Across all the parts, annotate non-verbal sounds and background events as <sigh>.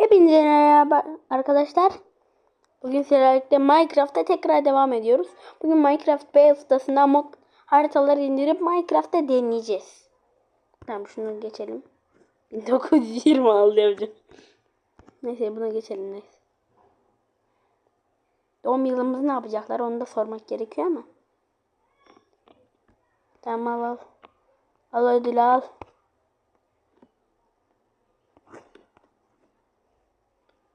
Hepinize merhaba arkadaşlar. Bugün sizlerle Minecraft'ta tekrar devam ediyoruz. Bugün Minecraft B ustasında mod haritaları indirip Minecraft'ta deneyeceğiz. Tamam şunu geçelim. <laughs> 1926 yapacağım. Neyse buna geçelim neyse. Doğum yılımızı ne yapacaklar onu da sormak gerekiyor ama. Tamam al al. Al ödülü al.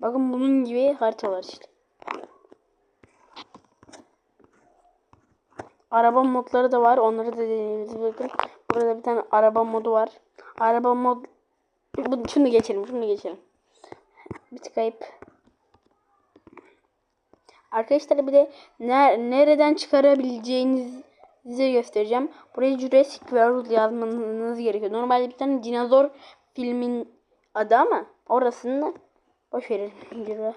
Bakın bunun gibi haritalar işte. Araba modları da var. Onları da deneyebiliriz. Bakın burada bir tane araba modu var. Araba mod bu şunu geçelim. Şunu geçelim. Bir tıkayıp Arkadaşlar bir de ner nereden çıkarabileceğinizi göstereceğim. Buraya Jurassic World yazmanız gerekiyor. Normalde bir tane dinozor filmin adı ama orasını Boş verin. Ciro.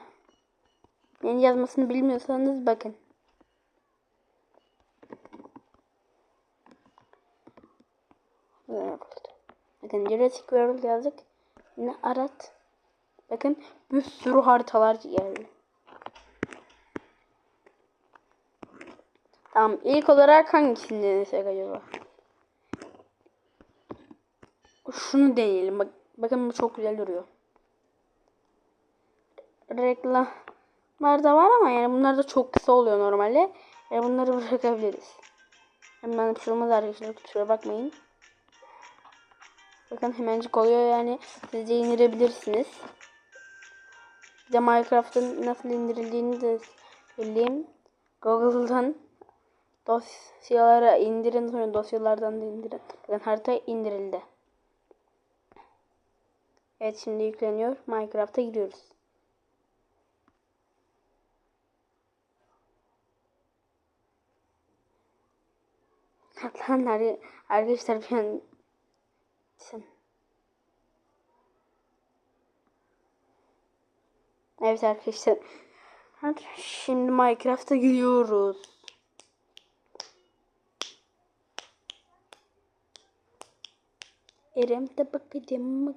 Yani yazmasını bilmiyorsanız bakın. Bakın Jurassic World yazdık. Yine arat. Bakın bir sürü haritalar geldi. Tamam ilk olarak hangisini denesek acaba? Şunu deneyelim. Bak, bakın bu çok güzel duruyor reklamlar da var ama yani bunlar da çok kısa oluyor normalde. Yani bunları <laughs> bırakabiliriz. Hemen bir şey arkadaşlar kusura bakmayın. Bakın hemencik oluyor yani siz de indirebilirsiniz. Bir de Minecraft'ın nasıl indirildiğini de söyleyeyim. Google'dan dosyalara indirin sonra dosyalardan da indirin. Bakın harita indirildi. Evet şimdi yükleniyor. Minecraft'a giriyoruz. Lan arkadaşlar an Evet arkadaşlar. Hadi şimdi Minecraft'a giriyoruz. Erem de bakacağım.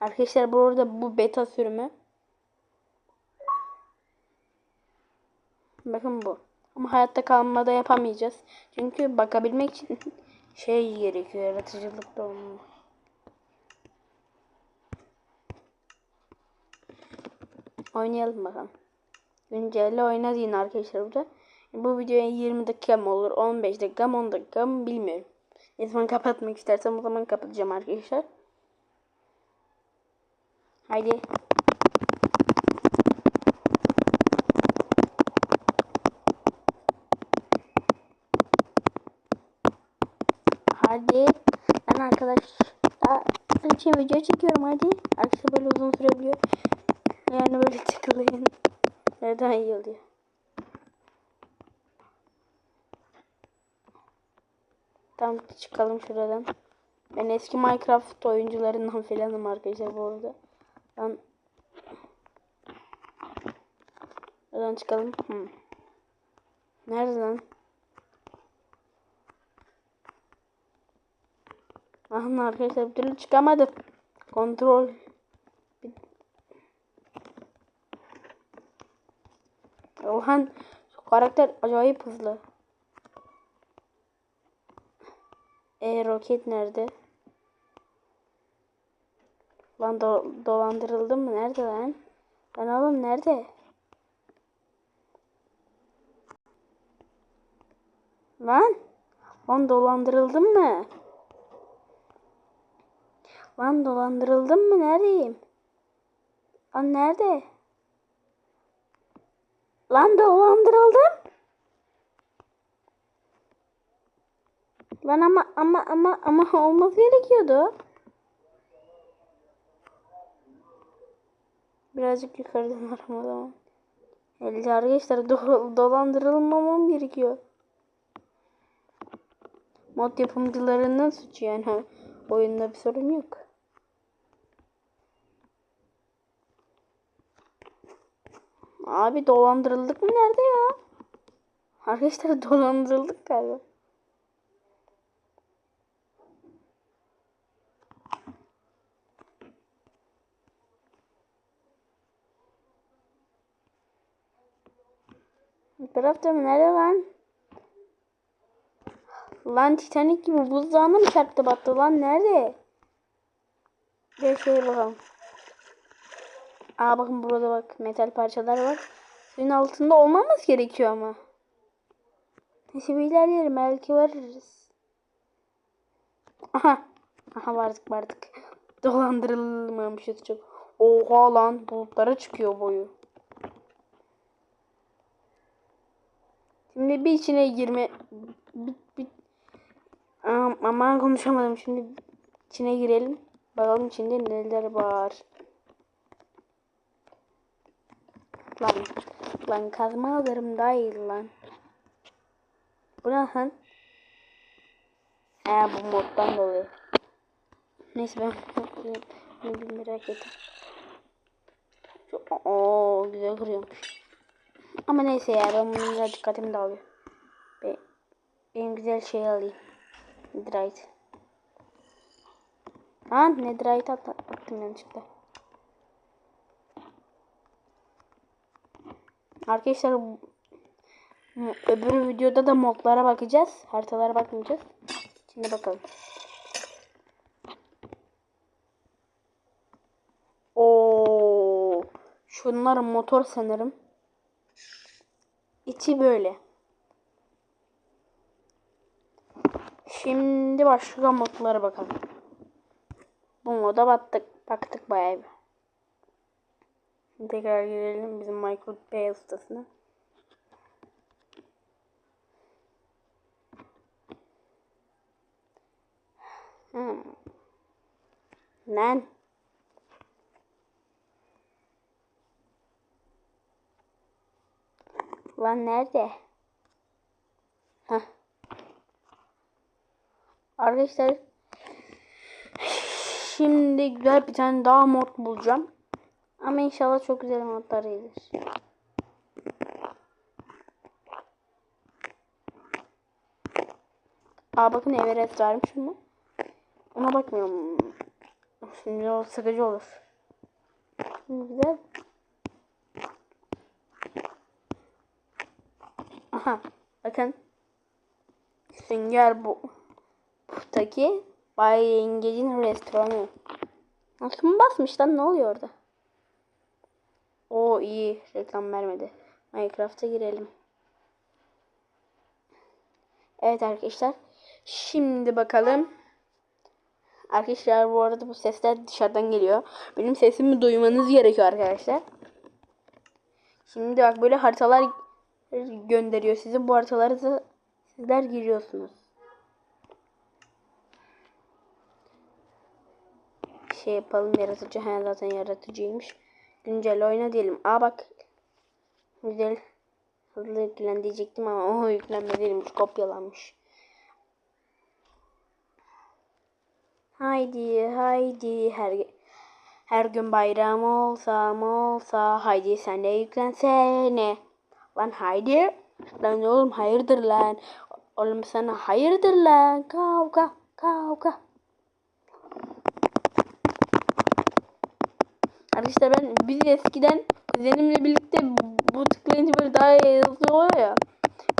Arkadaşlar bu arada bu beta sürümü. Bakın bu. Ama hayatta kalmada yapamayacağız. Çünkü bakabilmek için <laughs> şey gerekiyor. Yaratıcılıkta olma. Oynayalım bakalım. Güncelle oyna arkadaşlar burada. Bu videoya 20 dakika mı olur? 15 dakika mı? 10 dakika mı? Bilmiyorum. Ne zaman kapatmak istersem o zaman kapatacağım arkadaşlar. Haydi. Hadi. Ben arkadaş daha için video çekiyorum hadi. Arkadaşlar böyle uzun sürebiliyor. Yani böyle tıklayın. <laughs> Nereden iyi oluyor. Tamam çıkalım şuradan. Ben eski Minecraft oyuncularından falanım arkadaşlar bu arada. Ben Buradan çıkalım. Hmm. Nerede? Ahın arkadaşlar bir türlü çıkamadım. Kontrol. Ohan şu karakter acayip hızlı. E roket nerede? Lan do dolandırıldım mı? Nerede lan? Lan oğlum nerede? Lan? Lan dolandırıldım mı? Lan dolandırıldım mı? Neredeyim? Lan nerede? Lan dolandırıldım. Lan ama ama ama ama <laughs> olması gerekiyordu. Birazcık yukarıdan <laughs> arama zaman. Elde arkadaşlar do dolandırılmamam gerekiyor. Mod yapımcılarının suçu yani. <laughs> Oyunda bir sorun yok. Abi dolandırıldık mı nerede ya? Arkadaşlar <laughs> dolandırıldık galiba. Tarafta? Nerede lan? Lan Titanic gibi buzdağına mı çarptı battı lan? Nerede? Bir şey bakalım. Aa bakın burada bak metal parçalar var. Suyun altında olmamız gerekiyor ama. Neyse bir ilerleyelim belki varırız. Aha. Aha vardık vardık. Dolandırılmamışız çok. Oha lan bulutlara çıkıyor boyu. Şimdi bir içine girme... Bir, bir... Am- Aman konuşamadım şimdi. içine girelim. Bakalım içinde neler var. Lan. Lan kazma alırım değil lan. Bu ne lan? He bu moddan dolayı. Neyse ben bunu merak ettim. Oo güzel kırıyormuş. Ama neyse ya ben bunun biraz dikkatimi dağılıyor. Be benim güzel şey alayım. Netherite. Ha Netherite at attım yanlışlıkla. Arkadaşlar öbür videoda da modlara bakacağız. Haritalara bakmayacağız. Şimdi bakalım. Oo, şunlar motor sanırım. İçi böyle. Şimdi başka modlara bakalım. Bu moda battık, baktık bayağı bir. Tekrar girelim bizim Michael Bay ustasına. Hmm. Lan. Lan nerede? Heh. Arkadaşlar şimdi güzel bir tane daha mod bulacağım. Ama inşallah çok güzel modlar gelir. Aa bakın Everest varmış mı? Ona bakmıyorum. Şimdi o sıkıcı olur. Şimdi güzel. Aha bakın. Sünger bu. Buradaki Bay Yengeç'in restoranı. Aklım basmış lan ne oluyor orada? O iyi reklam vermedi. Minecraft'a girelim. Evet arkadaşlar. Şimdi bakalım. Arkadaşlar bu arada bu sesler dışarıdan geliyor. Benim sesimi duymanız gerekiyor arkadaşlar. Şimdi bak böyle haritalar gönderiyor size. Bu haritaları da sizler giriyorsunuz. Şey yapalım yaratıcı. He zaten yaratıcıymış. Güncel oyna diyelim. Aa bak. Güzel. Hızlı yüklen diyecektim ama o yüklenme değilmiş. Kopyalanmış. Haydi haydi her her gün bayram olsa olsa haydi sen de yüklensene. Lan haydi. Lan oğlum hayırdır lan. Oğlum sana hayırdır lan. Kavga kavga. Arkadaşlar ben biz eskiden kuzenimle birlikte bu tıklayınca böyle daha hızlı oluyor ya.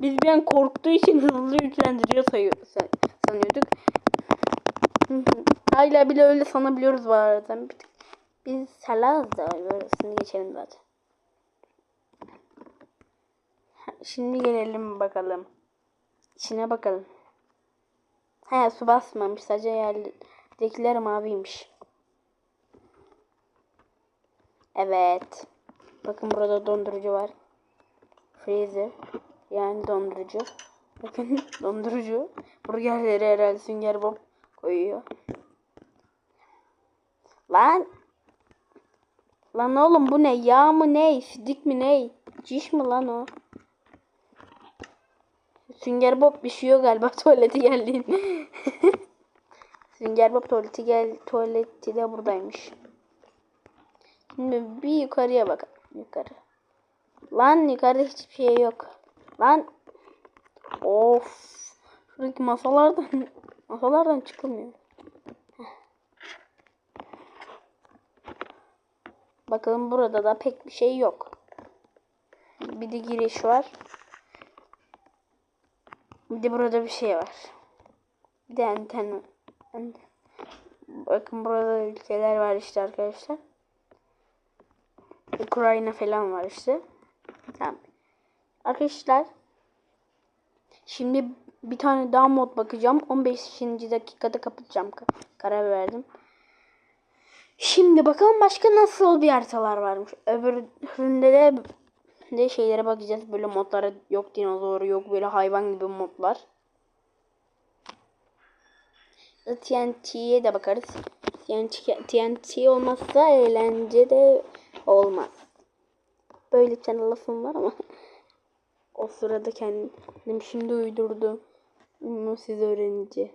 Biz bir an korktuğu için hızlı yüklendiriyor sayıyor, san- sanıyorduk. Hala bile öyle sanabiliyoruz bu arada. Biz salaz da böylesini geçelim zaten. Şimdi gelelim bakalım. İçine bakalım. He su basmamış. Sadece yerdekiler maviymiş. Evet. Bakın burada dondurucu var. Freezer. Yani dondurucu. <laughs> Bakın dondurucu. Burgerleri herhalde Sünger Bob koyuyor. Lan. Lan oğlum bu ne? Yağ mı ne? Sidik mi ne? Ciş mi lan o? Sünger Bob düşüyor galiba <laughs> tuvaleti geldiğin. <laughs> Sünger Bob tuvaleti gel tuvaleti de buradaymış. Şimdi bir yukarıya bakalım. Yukarı. Lan yukarıda hiçbir şey yok. Lan. Of. Şuradaki masalardan <laughs> masalardan çıkılmıyor. Bakalım burada da pek bir şey yok. Bir de giriş var. Bir de burada bir şey var. Bir de anten. Bakın burada ülkeler var işte arkadaşlar. Ukrayna falan var işte. Tamam. Arkadaşlar şimdi bir tane daha mod bakacağım. 15. dakikada kapatacağım. Karar verdim. Şimdi bakalım başka nasıl bir haritalar varmış. Öbüründe de de şeylere bakacağız. Böyle modlara yok dinozor yok böyle hayvan gibi modlar. TNT'ye de bakarız. TNT, olmazsa eğlence de olmaz. Böyle bir tane lafım var ama <laughs> o sırada kendim şimdi uydurdum. Bunu siz öğrenince.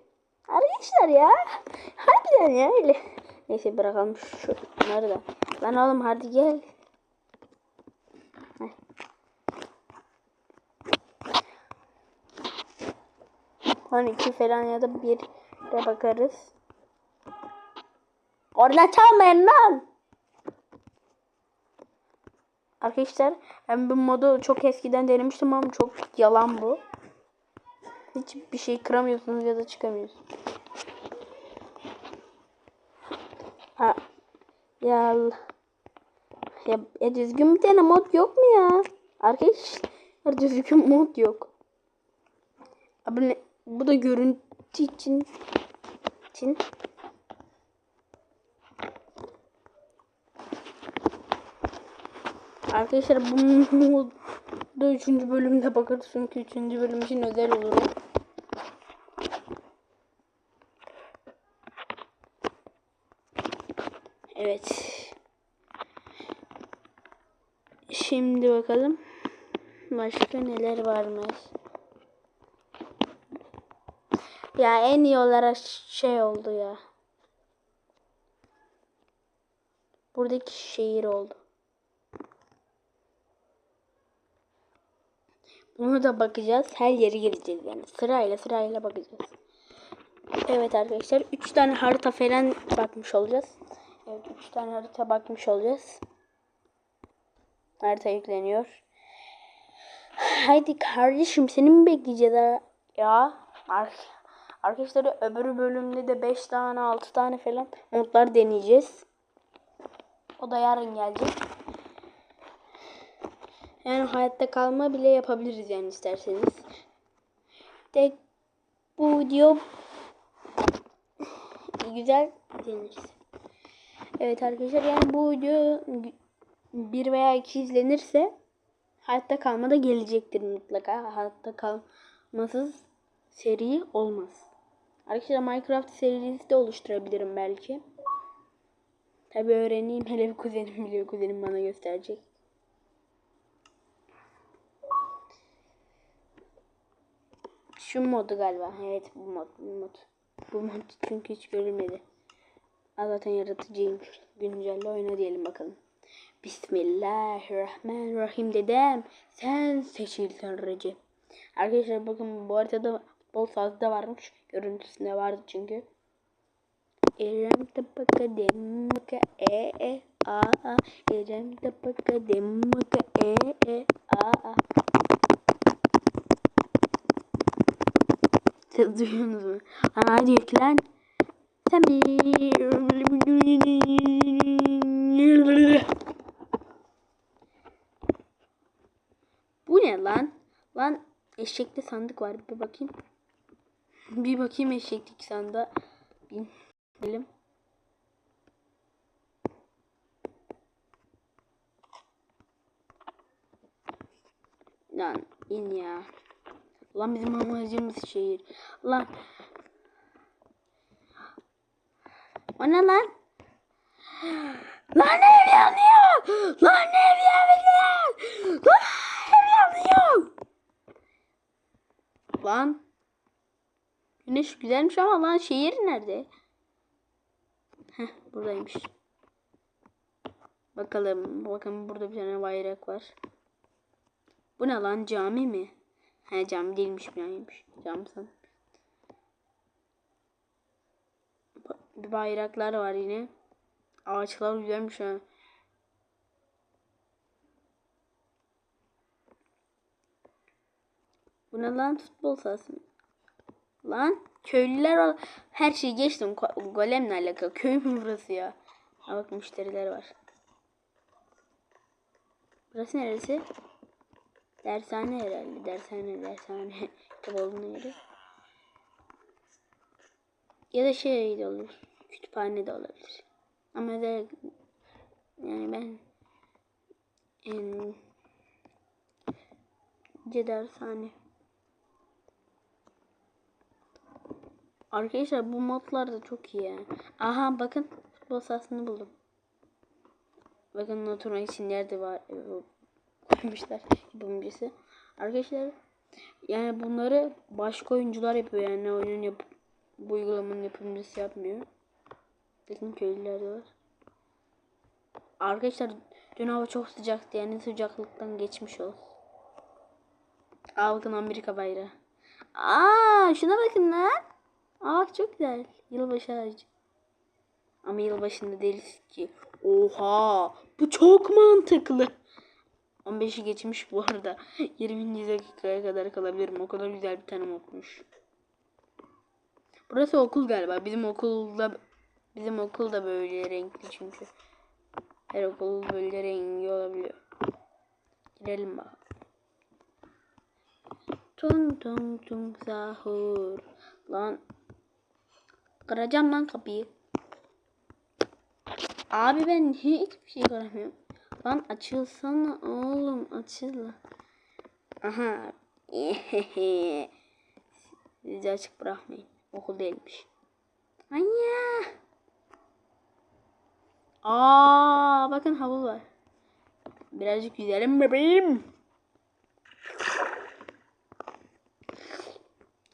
Arkadaşlar ya. Harbiden ya öyle. Neyse bırakalım şunları da. Lan oğlum hadi gel. Heh. 12 falan ya da bir de bakarız. Orada çalmayın lan. Arkadaşlar ben bu modu çok eskiden denemiştim ama çok yalan bu. Hiçbir şey kıramıyorsunuz ya da çıkamıyorsunuz. Ha. Ya. Ya, ya düzgün bir tane mod yok mu ya? Arkadaşlar düzgün mod yok. Abi bu da görüntü için için Arkadaşlar bu modu 3. bölümde bakarız çünkü 3. bölüm için özel olur. Evet. Şimdi bakalım. Başka neler varmış. Ya en iyi olarak şey oldu ya. Buradaki şehir oldu. Bunu da bakacağız. Her yeri geleceğiz yani. Sırayla sırayla bakacağız. Evet arkadaşlar. 3 tane harita falan bakmış olacağız. Evet 3 tane harita bakmış olacağız. Harita yükleniyor. Haydi kardeşim seni mi bekleyeceğiz ya? Arkadaşlar öbür bölümde de 5 tane 6 tane falan modlar deneyeceğiz. O da yarın gelecek. Yani hayatta kalma bile yapabiliriz yani isterseniz. Tek bu video güzel izlenirse. Evet arkadaşlar yani bu video bir veya iki izlenirse hayatta kalma da gelecektir mutlaka. Hayatta kalmasız seri olmaz. Arkadaşlar Minecraft serisi de oluşturabilirim belki. Tabi öğreneyim. <laughs> Hele bir kuzenim biliyor. Kuzenim bana gösterecek. Şu modu galiba. Evet bu mod. Bu mod. Bu mod çünkü hiç görülmedi. Aa, zaten yaratıcıymış. Güncelle oyna diyelim bakalım. Bismillahirrahmanirrahim dedem. Sen seçilsen Recep. Arkadaşlar bakın bu haritada bol fazla varmış. Görüntüsünde vardı çünkü. İrem tabaka demaka e e a a İrem tabaka demaka e e a a Siz duyuyorsunuz mu? Hadi yüklen. Bu ne lan? Lan eşekte sandık var. Bir bakayım. <laughs> Bir bakayım eşeklik sandığa. Binelim. Lan in ya. Lan bizim amacımız şehir. Lan. O ne lan? Lan ev yanıyor. Lan ev yanıyor. Lan ev yanıyor. Lan. Güneş güzelmiş ama lan şehir nerede? Heh buradaymış. Bakalım. Bakın burada bir tane bayrak var. Bu ne lan cami mi? He cami değilmiş binaymış. Cami san. Bir bayraklar var yine. Ağaçlar güzelmiş ha. Bu ne lan futbol sahası? Lan köylüler her şeyi geçtim. Golemle alakalı. Köy mü burası ya? Ha bak müşteriler var. Burası neresi? Dershane herhalde. Dershane, dershane. Kitap olduğuna göre. Ya da şey de olur. Kütüphane de olabilir. Ama da yani ben en dershane. Arkadaşlar bu modlar da çok iyi yani. Aha bakın futbol sahasını buldum. Bakın oturmak için nerede var koymuşlar yapımcısı. Arkadaşlar yani bunları başka oyuncular yapıyor yani oyunun yap bu uygulamanın yapımcısı yapmıyor. Bakın köylüler de var. Arkadaşlar dün hava çok sıcaktı yani sıcaklıktan geçmiş olsun. Aa Amerika bayrağı. Aa şuna bakın lan. Aa bak çok güzel. Yılbaşı ağacı. Ama yılbaşında değiliz ki. Oha bu çok mantıklı. 15'i geçmiş bu arada. <laughs> 20. dakikaya kadar kalabilirim. O kadar güzel bir tane modmuş. Burası okul galiba. Bizim okulda bizim okul da böyle renkli çünkü. Her okul böyle rengi olabiliyor. Girelim bakalım. Tung tung tung sahur. Lan. Kıracağım lan kapıyı. Abi ben hiçbir şey göremiyorum. Lan açılsana oğlum açıl. Aha. <laughs> Sizi açık bırakmayın. Okul değilmiş. Anya. Aa bakın havuz var. Birazcık yüzelim bebeğim.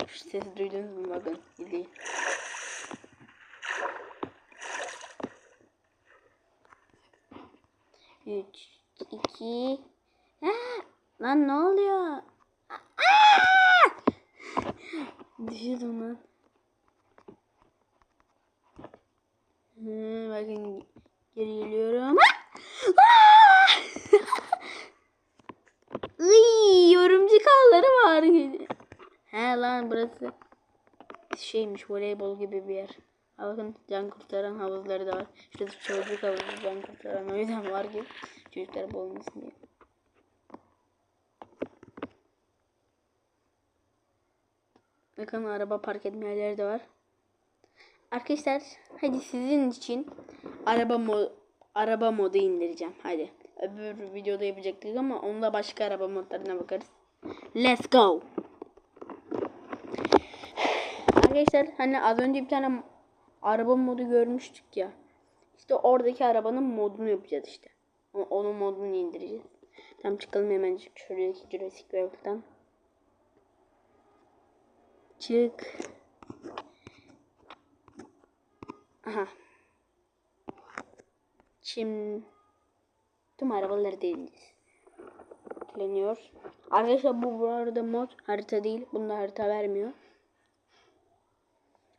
Şu sesi duydunuz mu bakın izleyin. Üç, iki. Ha, lan ne oluyor? Aa! Düşüyordum lan. Hı, bakın geri geliyorum. Aa! Iy, örümcek ağları var. He lan burası şeymiş voleybol gibi bir yer. Ha, bakın can kurtaran havuzları da var. Şurada çocuk havuzu can kurtaran o yüzden var ki çocuklar boğulmasın diye. Bakın araba park etme yerleri de var. Arkadaşlar hadi sizin için araba mod araba modu indireceğim. Hadi. Öbür videoda yapacaktık ama onda başka araba modlarına bakarız. Let's go. Arkadaşlar hani az önce bir tane araba modu görmüştük ya. İşte oradaki arabanın modunu yapacağız işte. Onun modunu indireceğiz. Tamam çıkalım hemen şuradaki Jurassic World'dan. Çık. Aha. Şimdi tüm arabaları deneyeceğiz. Yükleniyor. Arkadaşlar bu bu arada mod harita değil. Bunda harita vermiyor.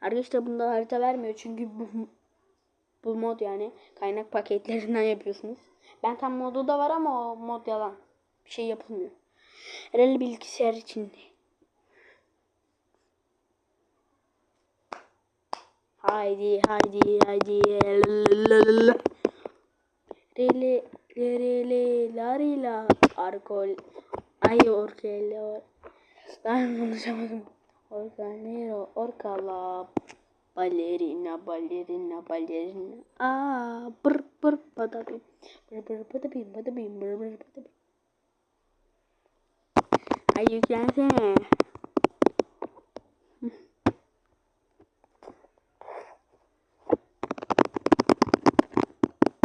Arkadaşlar bunda harita vermiyor çünkü bu bu mod yani kaynak paketlerinden yapıyorsunuz. Ben tam modu da var ama o mod yalan. Bir şey yapılmıyor. Herhalde bilgisayar için. Haydi haydi haydi. Rele rele larila arkol ay orkelo ben konuşamadım. Organero orkala balerina balerina balerina aa bır bır badabim bır bır badabim badabim bır bır badabim Ay yüklensene.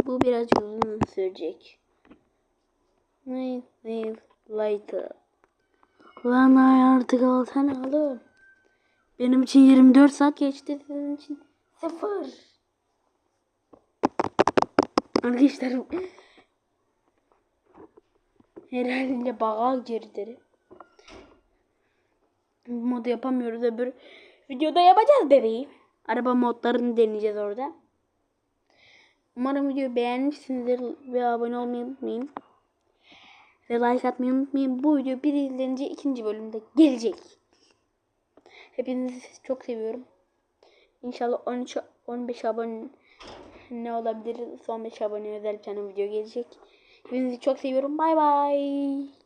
Bu biraz uzun sürecek. Nice, nice, later. Ulan ay artık alsana oğlum. Benim için 24 saat geçti. Senin için sıfır. Arkadaşlar herhalde bağa girdi. Modu yapamıyoruz öbür videoda yapacağız bebeğim. Araba modlarını deneyeceğiz orada. Umarım videoyu beğenmişsinizdir ve abone olmayı unutmayın. Ve like atmayı unutmayın. Bu video bir izlenince ikinci bölümde gelecek. Hepinizi çok seviyorum. İnşallah 13 15 abone ne olabilir? Son 5 abone özel bir tane video gelecek. Hepinizi çok seviyorum. Bay bay.